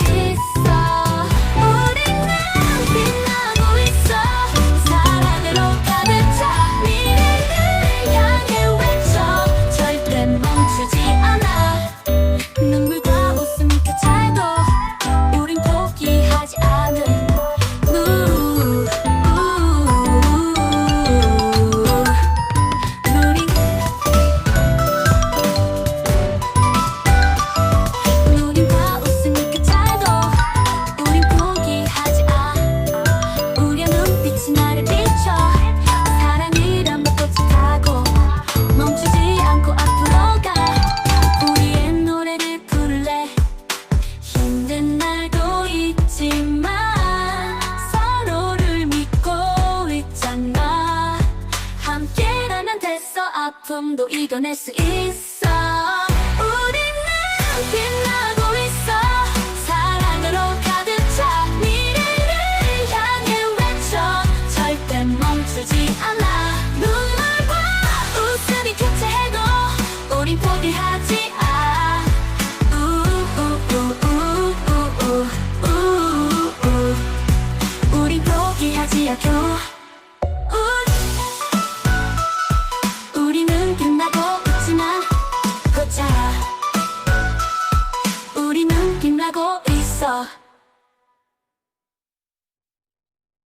is 함께라면 됐어. 아픔도 이겨낼 수 있어. 하고 있어.